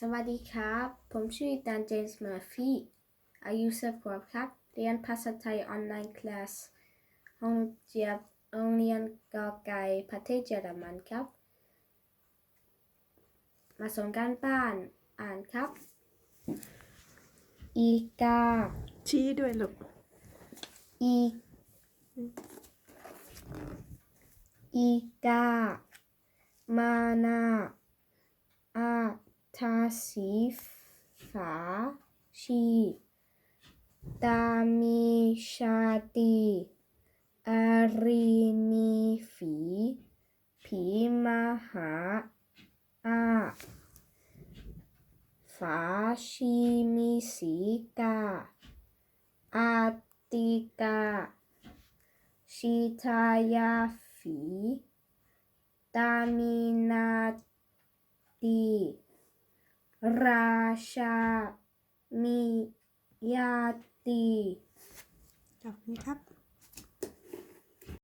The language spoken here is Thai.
สวัสดีครับ ผมชื่อดันเจมส์เมอร์ฟี่อายุสิบขวบครับ เรียนภาษาไทยออนไลน์คลาสห้องเจียบโรงเรียนกอไก่ประเทศเยอรมันครับ มาส่งการบ้านอ่านครับ อีกา ชี้ด้วยลูก อีอีกา มานาอา ทาสีฝาชีตามีชาตีอารีมีฝี ผีมหาอาฝาชีมีสีกาอาติกาชิทายาฝีตามินาตี ราชา มียาตีขอบคุณครับ